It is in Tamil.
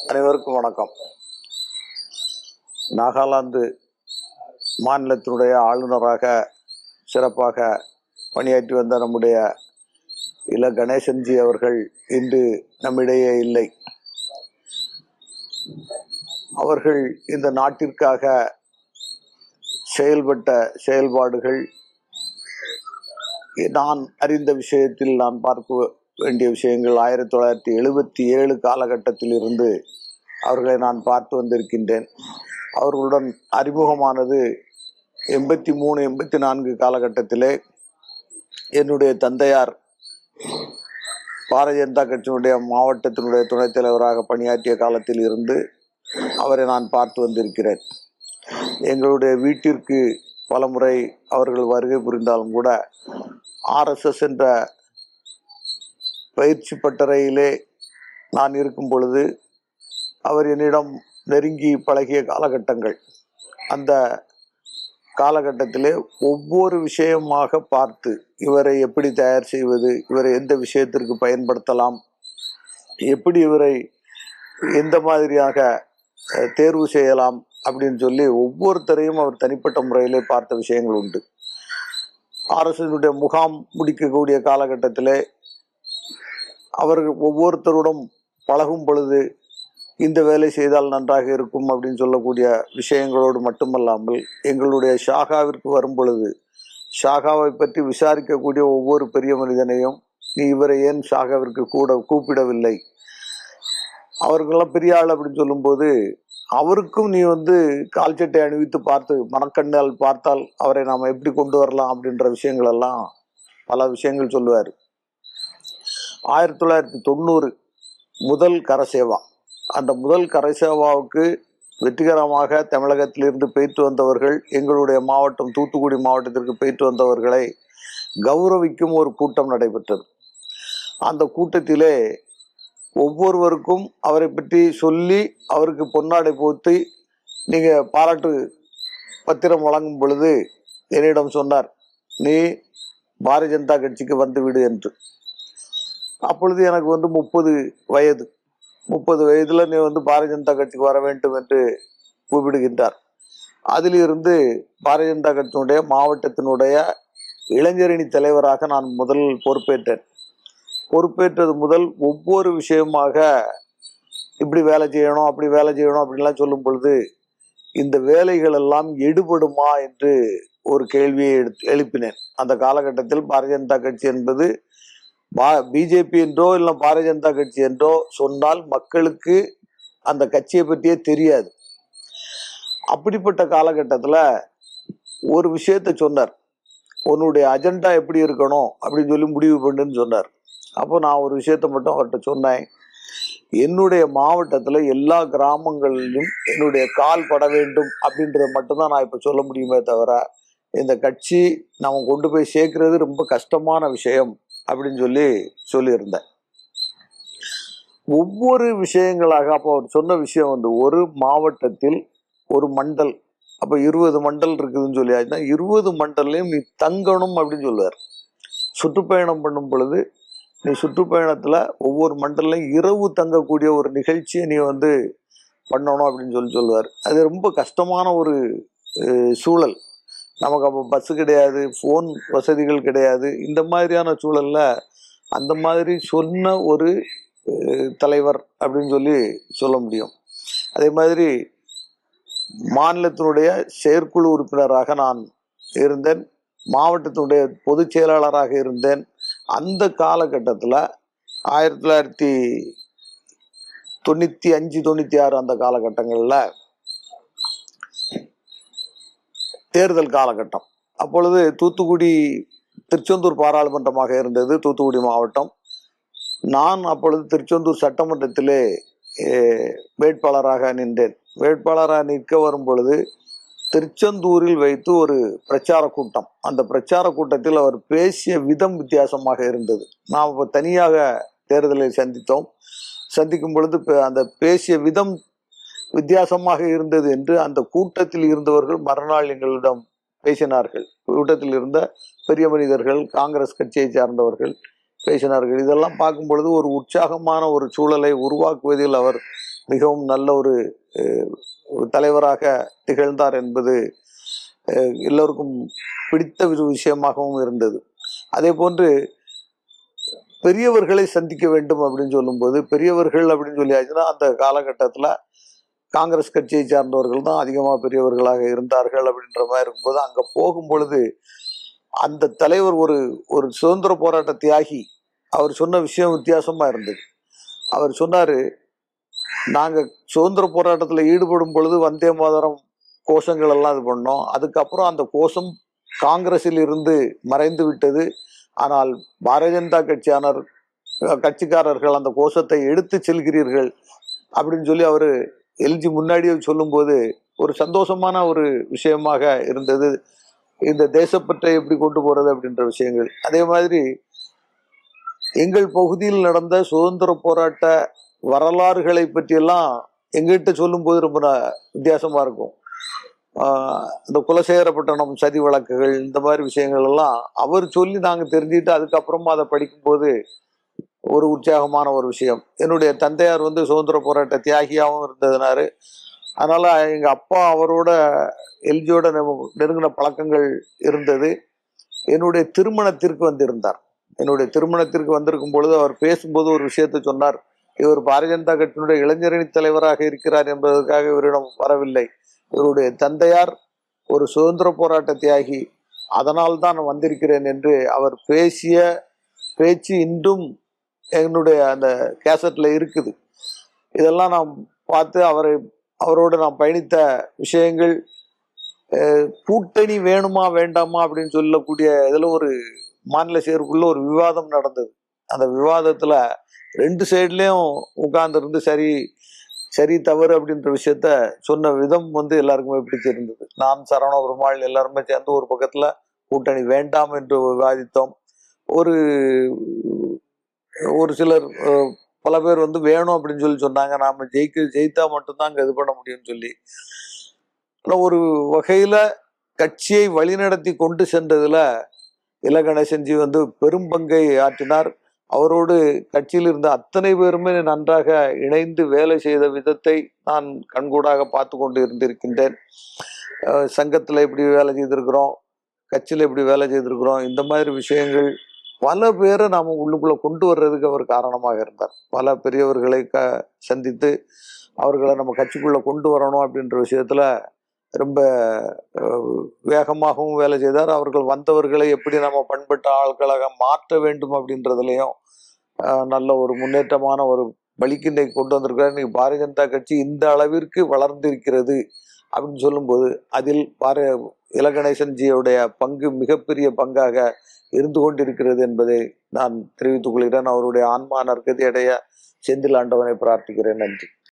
அனைவருக்கும் வணக்கம். நாகாலாந்து மாநிலத்தினுடைய ஆளுநராக சிறப்பாக பணியாற்றி வந்த நம்முடைய இள கணேசன்ஜி அவர்கள் இன்று நம்மிடையே இல்லை. அவர்கள் இந்த நாட்டிற்காக செயல்பட்ட செயல்பாடுகள் நான் அறிந்த விஷயத்தில் நான் பார்க்க வேண்டிய விஷயங்கள் ஆயிரத்தி தொள்ளாயிரத்தி எழுபத்தி ஏழு காலகட்டத்தில் இருந்து அவர்களை நான் பார்த்து வந்திருக்கின்றேன். அவர்களுடன் அறிமுகமானது எண்பத்தி மூணு எண்பத்தி நான்கு காலகட்டத்திலே என்னுடைய தந்தையார் பாரதிய ஜனதா கட்சியினுடைய மாவட்டத்தினுடைய துணைத் தலைவராக பணியாற்றிய காலத்தில் இருந்து அவரை நான் பார்த்து வந்திருக்கிறேன். எங்களுடைய வீட்டிற்கு பலமுறை அவர்கள் வருகை புரிந்தாலும் கூட ஆர்எஸ்எஸ் என்ற பயிற்சி பட்டறையிலே நான் இருக்கும் பொழுது அவர் என்னிடம் நெருங்கி பழகிய காலகட்டங்கள். அந்த காலகட்டத்திலே ஒவ்வொரு விஷயமாக பார்த்து இவரை எப்படி தயார் செய்வது இவரை எந்த விஷயத்திற்கு பயன்படுத்தலாம் எப்படி இவரை எந்த மாதிரியாக தேர்வு செய்யலாம் அப்படின்னு சொல்லி ஒவ்வொருத்தரையும் அவர் தனிப்பட்ட முறையிலே பார்த்த விஷயங்கள் உண்டு. ஆர்எஸ்எஸ்னுடைய முகாம் முடிக்கக்கூடிய காலகட்டத்திலே அவர்கள் ஒவ்வொருத்தருடன் பழகும் பொழுது இந்த வேலை செய்தால் நன்றாக இருக்கும் அப்படின்னு சொல்லக்கூடிய விஷயங்களோடு மட்டுமல்லாமல் எங்களுடைய ஷாகாவிற்கு வரும் பொழுது ஷாகாவை பற்றி விசாரிக்கக்கூடிய ஒவ்வொரு பெரிய மனிதனையும் நீ இவரை ஏன் ஷாகாவிற்கு கூட கூப்பிடவில்லை? அவர்களெல்லாம் பெரிய ஆள் அப்படின்னு சொல்லும்போது அவருக்கும் நீ வந்து கால்ச்சட்டை அணிவித்து பார்த்து மனக்கண்ணால் பார்த்தால் அவரை நாம் எப்படி கொண்டு வரலாம் அப்படின்ற விஷயங்கள் எல்லாம் பல விஷயங்கள் சொல்லுவார். ஆயிரத்தி தொள்ளாயிரத்தி தொண்ணூறு முதல் கரசேவா. அந்த முதல் கரசேவாவுக்கு வெற்றிகரமாக தமிழகத்திலிருந்து பெய்த்து வந்தவர்கள் எங்களுடைய மாவட்டம் தூத்துக்குடி மாவட்டத்திற்கு பெய்த்து வந்தவர்களை கௌரவிக்கும் ஒரு கூட்டம் நடைபெற்றது. அந்த கூட்டத்திலே ஒவ்வொருவருக்கும் அவரை பற்றி சொல்லி அவருக்கு பொன்னாடை போத்தி நீங்கள் பாராட்டு பத்திரம் வழங்கும் பொழுது என்னிடம் சொன்னார் நீ பாரதிய ஜனதா கட்சிக்கு வந்துவிடு என்று. அப்பொழுது எனக்கு வந்து முப்பது வயது. முப்பது வயதுல நீ வந்து பாரதிய ஜனதா கட்சிக்கு வர வேண்டும் என்று கூப்பிடுகின்றார். அதிலிருந்து பாரதிய ஜனதா கட்சியினுடைய மாவட்டத்தினுடைய இளைஞரணி தலைவராக நான் முதல் பொறுப்பேற்றேன். பொறுப்பேற்றது முதல் ஒவ்வொரு விஷயமாக இப்படி வேலை செய்யணும் அப்படி வேலை செய்யணும் அப்படின்லாம் சொல்லும் பொழுது இந்த வேலைகள் எல்லாம் எடுபடுமா என்று ஒரு கேள்வியை எழுப்பினேன். அந்த காலகட்டத்தில் பாரதிய ஜனதா கட்சி என்பது பிஜேபி என்றோ இல்லை பாரதிய ஜனதா கட்சி என்றோ சொன்னால் மக்களுக்கு அந்த கட்சியை பற்றியே தெரியாது. அப்படிப்பட்ட காலகட்டத்தில் ஒரு விஷயத்த சொன்னார். உன்னுடைய அஜெண்டா எப்படி இருக்கணும் அப்படின்னு சொல்லி முடிவு பண்ணுன்னு சொன்னார். அப்போ நான் ஒரு விஷயத்த மட்டும் அவர்கிட்ட சொன்னேன். என்னுடைய மாவட்டத்தில் எல்லா கிராமங்களிலும் என்னுடைய கால் பட வேண்டும் அப்படின்றத மட்டும்தான் நான் இப்போ சொல்ல முடியுமே தவிர இந்த கட்சி நம்ம கொண்டு போய் சேர்க்கறது ரொம்ப கஷ்டமான விஷயம். அப்படின்னு சொல்லி சொல்லியிருந்தேன். ஒவ்வொரு விஷயங்களாக அப்போ அவர் சொன்ன விஷயம் வந்து ஒரு மாவட்டத்தில் ஒரு மண்டல் அப்போ இருபது மண்டல் இருக்குதுன்னு சொல்லியாச்சுன்னா இருபது மண்டல்லையும் நீ தங்கணும் அப்படின்னு சொல்லுவார். சுற்றுப்பயணம் பண்ணும் பொழுது நீ சுற்றுப்பயணத்தில் ஒவ்வொரு மண்டலையும் இரவு தங்கக்கூடிய ஒரு நிகழ்ச்சியை நீ வந்து பண்ணணும் அப்படின்னு சொல்லி சொல்லுவார். அது ரொம்ப கஷ்டமான ஒரு சூழல். நமக்கு அப்போ பஸ்ஸு கிடையாது ஃபோன் வசதிகள் கிடையாது. இந்த மாதிரியான சூழலில் அந்த மாதிரி சொன்ன ஒரு தலைவர் அப்படின்னு சொல்லி சொல்ல முடியும். அதே மாதிரி மாநிலத்தினுடைய செயற்குழு உறுப்பினராக நான் இருந்தேன். மாவட்டத்தினுடைய பொதுச் செயலாளராக இருந்தேன். அந்த காலகட்டத்தில் ஆயிரத்தி தொள்ளாயிரத்தி தொண்ணூற்றி அஞ்சு தொண்ணூற்றி ஆறு அந்த காலகட்டங்களில் தேர்தல் காலகட்டம். அப்பொழுது தூத்துக்குடி திருச்செந்தூர் பாராளுமன்றமாக இருந்தது தூத்துக்குடி மாவட்டம். நான் அப்பொழுது திருச்செந்தூர் சட்டமன்றத்திலே வேட்பாளராக நின்றேன். வேட்பாளராக நிற்க வரும் பொழுது திருச்செந்தூரில் வைத்து ஒரு பிரச்சார கூட்டம். அந்த பிரச்சார கூட்டத்தில் அவர் பேசிய விதம் வித்தியாசமாக இருந்தது. நாம் இப்போ தனியாக தேர்தலை சந்தித்தோம். சந்திக்கும் பொழுது பே- அந்த பேசிய விதம் வித்தியாசமாக இருந்தது என்று அந்த கூட்டத்தில் இருந்தவர்கள் மறுநாள் எங்களிடம் பேசினார்கள். கூட்டத்தில் இருந்த பெரிய மனிதர்கள் காங்கிரஸ் கட்சியை சார்ந்தவர்கள் பேசினார்கள். இதெல்லாம் பார்க்கும் பொழுது ஒரு உற்சாகமான ஒரு சூழலை உருவாக்குவதில் அவர் மிகவும் நல்ல ஒரு தலைவராக திகழ்ந்தார் என்பது அஹ், எல்லோருக்கும் பிடித்த ஒரு விஷயமாகவும் இருந்தது. அதே போன்று பெரியவர்களை சந்திக்க வேண்டும் அப்படின்னு சொல்லும்போது பெரியவர்கள் அப்படின்னு சொல்லியாச்சுன்னா அந்த காலகட்டத்தில் காங்கிரஸ் கட்சியை சார்ந்தவர்கள் தான் அதிகமாக பெரியவர்களாக இருந்தார்கள் அப்படின்ற மாதிரி இருக்கும்போது அங்கே போகும் பொழுது அந்த தலைவர் ஒரு ஒரு சுதந்திர போராட்ட தியாகி. அவர் சொன்ன விஷயம் வித்தியாசமாக இருந்தது. அவர் சொன்னார் நாங்கள் சுதந்திர போராட்டத்தில் ஈடுபடும் பொழுது வந்தே மாதரம் கோஷங்கள் எல்லாம் இது பண்ணோம். அதுக்கப்புறம் அந்த கோஷம் காங்கிரஸில் இருந்து மறைந்து விட்டது. ஆனால் பாரதிய ஜனதா கட்சியானர் கட்சிக்காரர்கள் அந்த கோஷத்தை எடுத்து செல்கிறீர்கள் அப்படின்னு சொல்லி அவர் எல்ஜி முன்னாடியே சொல்லும்போது ஒரு சந்தோஷமான ஒரு விஷயமாக இருந்தது. இந்த தேசப்பற்றை எப்படி கொண்டு போறது அப்படின்ற விஷயங்கள். அதே மாதிரி எங்கள் பகுதியில் நடந்த சுதந்திர போராட்ட வரலாறுகளை பற்றியெல்லாம் எங்கிட்ட சொல்லும்போது ரொம்ப வித்தியாசமாக வித்தியாசமா இருக்கும். இந்த குலசேகரப்பட்டணம் சதி வழக்குகள் இந்த மாதிரி விஷயங்கள் எல்லாம் அவர் சொல்லி நாங்கள் தெரிஞ்சுக்கிட்டு அதுக்கப்புறமா அதை படிக்கும்போது ஒரு உற்சாகமான ஒரு விஷயம். என்னுடைய தந்தையார் வந்து சுதந்திர போராட்ட தியாகியாகவும் இருந்ததுனாரு. அதனால் எங்கள் அப்பா அவரோட எல்ஜியோட நெருங்கின பழக்கங்கள் இருந்தது. என்னுடைய திருமணத்திற்கு வந்திருந்தார். என்னுடைய திருமணத்திற்கு வந்திருக்கும் பொழுது அவர் பேசும்போது ஒரு விஷயத்தை சொன்னார். இவர் பாரதிய ஜனதா கட்சியினுடைய இளைஞரணி தலைவராக இருக்கிறார் என்பதற்காக இவரிடம் வரவில்லை. இவருடைய தந்தையார் ஒரு சுதந்திர போராட்ட தியாகி. அதனால் தான் நான் வந்திருக்கிறேன் என்று அவர் பேசிய பேச்சு இன்றும் என்னுடைய அந்த கேசட்டில் இருக்குது. இதெல்லாம் நாம் பார்த்து அவரை அவரோடு நாம் பயணித்த விஷயங்கள் கூட்டணி வேணுமா வேண்டாமா அப்படின்னு சொல்லக்கூடிய இதில் ஒரு மாநில செயற்குள்ள ஒரு விவாதம் நடந்தது. அந்த விவாதத்தில் ரெண்டு சைட்லேயும் உட்கார்ந்துருந்து சரி சரி தவறு அப்படின்ற விஷயத்த சொன்ன விதம் வந்து எல்லாருக்குமே பிடிச்சிருந்தது. நான் சரவண பெருமாள் எல்லாருமே சேர்ந்து ஒரு பக்கத்தில் கூட்டணி வேண்டாம் என்று விவாதித்தோம். ஒரு ஒரு சிலர் பல பேர் வந்து வேணும் அப்படின்னு சொல்லி சொன்னாங்க. நாம ஜெயிக்க ஜெயித்தா மட்டும்தான் அங்க இது பண்ண முடியும்னு சொல்லி. ஆனால் ஒரு வகையில கட்சியை வழிநடத்தி கொண்டு சென்றதுல இல கணேசன்ஜி வந்து பெரும் பங்கை ஆற்றினார். அவரோடு கட்சியில் இருந்த அத்தனை பேருமே நன்றாக இணைந்து வேலை செய்த விதத்தை நான் கண்கூடாக பார்த்து கொண்டு இருந்திருக்கின்றேன். சங்கத்தில் எப்படி இப்படி வேலை செய்திருக்கிறோம் கட்சியில் இப்படி வேலை செய்திருக்கிறோம். இந்த மாதிரி விஷயங்கள் பல பேரை நாம் உள்ளுக்குள்ளே கொண்டு வர்றதுக்கு அவர் காரணமாக இருந்தார். பல பெரியவர்களை க சந்தித்து அவர்களை நம்ம கட்சிக்குள்ளே கொண்டு வரணும் அப்படின்ற விஷயத்தில் ரொம்ப வேகமாகவும் வேலை செய்தார். அவர்கள் வந்தவர்களை எப்படி நம்ம பண்பட்ட ஆட்களாக மாற்ற வேண்டும் அப்படின்றதுலையும் நல்ல ஒரு முன்னேற்றமான ஒரு வழிக்கு இன்னைக்கு கொண்டு வந்திருக்கிறார். இன்னைக்கு பாரதிய ஜனதா கட்சி இந்த அளவிற்கு வளர்ந்திருக்கிறது. அப்படின்னு சொல்லும்போது அதில் பார இலகணேசன்ஜியுடைய பங்கு மிகப்பெரிய பங்காக இருந்து கொண்டிருக்கிறது என்பதை நான் தெரிவித்துக் கொள்கிறேன். அவருடைய ஆன்மா நற்கதியடைய செந்தில் ஆண்டவனை பிரார்த்திக்கிறேன். நன்றி.